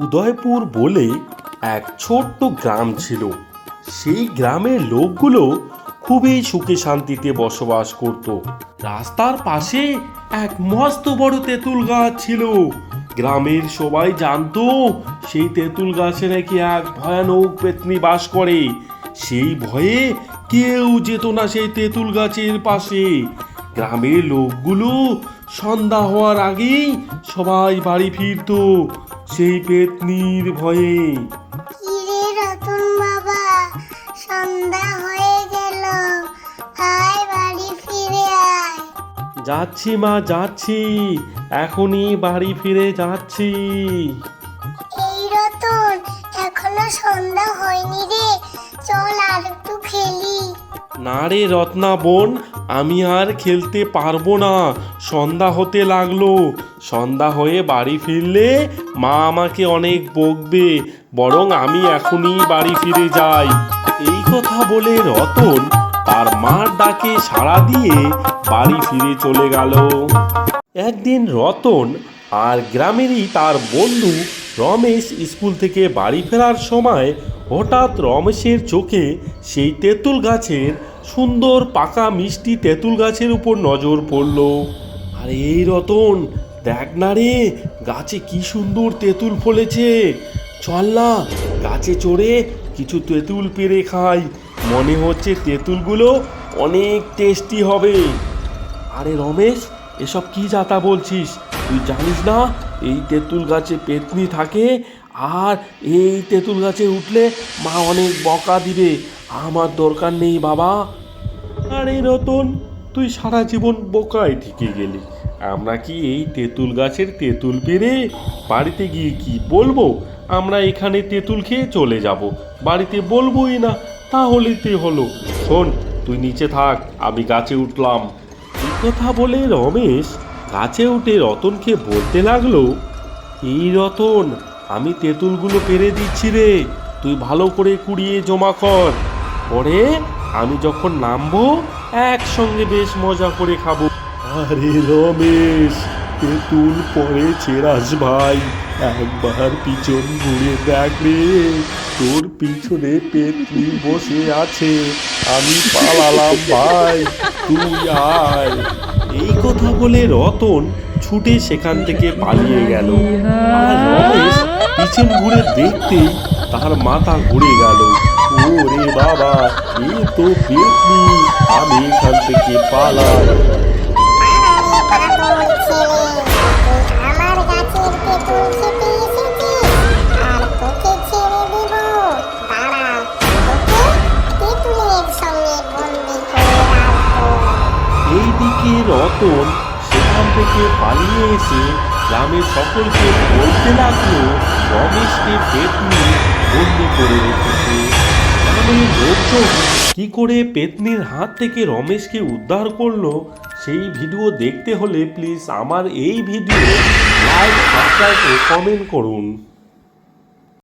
উদয়পুর বলে এক ছোট্ট গ্রাম ছিল। সেই গ্রামের লোকগুলো খুবই সুখে শান্তিতে বসবাস করত। রাস্তার পাশে এক মস্ত বড় তেঁতুল গাছ ছিল। গ্রামের সবাই জানতো, সেই তেঁতুল গাছে নাকি এক ভয়ানক পেতনি বাস করে। সেই ভয়ে কেউ যেত না সেই তেঁতুল গাছের পাশে। গ্রামের লোকগুলো সন্ধ্যা হওয়ার আগেই সবাই বাড়ি ফিরতো। সেই পেতনির ভয়ে। কিরে রতন বাবা সন্ধ্যা হয়ে গেল। আয় বাড়ি ফিরে আয়। যাচ্ছি মা যাচ্ছি। এখনই বাড়ি ফিরে যাচ্ছি। এই রতন এখনও সন্ধ্যা না রে রত্না বোন, আমি আর খেলতে পারব না। সন্ধ্যা হতে লাগল। সন্ধ্যা হয়ে বাড়ি ফিরলে মা আমাকে অনেক বকবে, বরং আমি এখনই বাড়ি ফিরে যাই। এই কথা বলে রতন তার মার ডাকে সাড়া দিয়ে বাড়ি ফিরে চলে গেল। একদিন রতন আর গ্রামেরই তার বন্ধু রমেশ স্কুল থেকে বাড়ি ফেরার সময় হঠাৎ রমেশের চোখে সেই তেঁতুল গাছের সুন্দর পাকা মিষ্টি তেঁতুল গাছের উপর নজর পড়ল। আর এই রতন, দেখ না রে, গাছে কি সুন্দর তেঁতুল ফলেছে। চল না, গাছে চড়ে কিছু তেঁতুল পেরে খাই। মনে হচ্ছে তেঁতুলগুলো অনেক টেস্টি হবে। আরে রমেশ, এসব কি যাতা বলছিস? তুই জানিস না, এই তেঁতুল গাছে পেতনি থাকে, আর এই তেঁতুল গাছে উঠলে মা অনেক বকা দিবে। আমার দরকার নেই বাবা। আরে রতন, তুই সারা জীবন বোকায় থেকে গেলি। আমরা কি এই তেঁতুল গাছের তেঁতুল পেরে বাড়িতে গিয়ে কি বলব? আমরা এখানে তেঁতুল খেয়ে চলে যাব। বাড়িতে বলবোই না, তাহলে তে হলো। শোন, তুই নিচে থাক, আমি গাছে উঠলাম। এই কথা বলে রমেশ গাছে উঠে রতনকে বলতে লাগল, এই রতন, আমি তেঁতুলগুলো পেরে দিচ্ছি রে। তুই ভালো করে কুড়িয়ে জমা কর। পরে আমি যখন নামবো একসঙ্গে বেশ মজা করে খাব। আরে রমেশ তেঁতুল পরে চেরাস ভাই একবার পিছন ঘুরে দেখ রে। তোর পিছনে পেতনি বসে আছে আমি পালালাম ভাই তুই আয়। এই কথা বলে রতন ছুটে সেখান থেকে পালিয়ে গেল। আর রমেশ পিছন ঘুরে দেখতেই তার মাথা ঘুরে গেল। ওরে বাবা এ তো পেতনি আমি এখান থেকে পালাই। এইদিকে রতন সেখান থেকে পালিয়ে এসে গ্রামের সকলকে বলতে লাগল রমেশকে পেতনি বন্দি করে গ্রামের লোকজন কি করে পেতনির হাত থেকে রমেশকে উদ্ধার করল? সেই ভিডিও দেখতে হলে প্লিজ আমার এই ভিডিও লাইক সাবস্ক্রাইব ও কমেন্ট করুন।